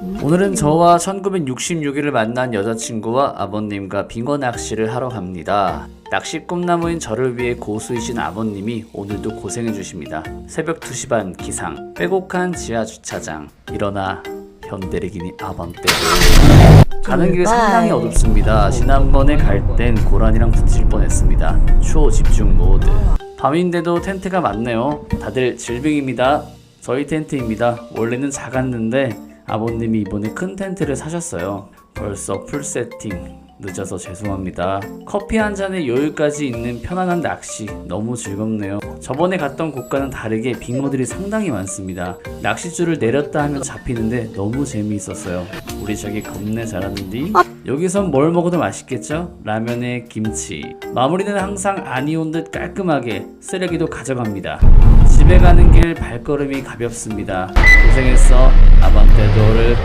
오늘은 저와 1966일을 만난 여자친구와 아버님과 빙어 낚시를 하러 갑니다. 낚시 꿈나무인 저를 위해 고수이신 아버님이 오늘도 고생해 주십니다. 새벽 2시 반 기상, 빼곡한 지하 주차장, 일어나 현대리기니 아반떼. 가는 길 상당히 어둡습니다. 지난번에 갈 땐 고라니랑 부딪힐 뻔했습니다. 초집중 모드. 밤인데도 텐트가 많네요. 다들 질병입니다. 저희 텐트입니다. 원래는 작았는데 아버님이 이번에 큰 텐트를 사셨어요. 벌써 풀 세팅. 늦어서 죄송합니다. 커피 한 잔에 여유까지 있는 편안한 낚시 너무 즐겁네요. 저번에 갔던 곳과는 다르게 빙어들이 상당히 많습니다. 낚싯줄을 내렸다 하면 잡히는데 너무 재미있었어요. 우리 저기 겁내 잘하는디? 여기선 뭘 먹어도 맛있겠죠? 라면에 김치. 마무리는 항상 아니온 듯 깔끔하게 쓰레기도 가져갑니다. 집에 가는 길 발걸음이 가볍습니다. 고생했어. 아반떼도를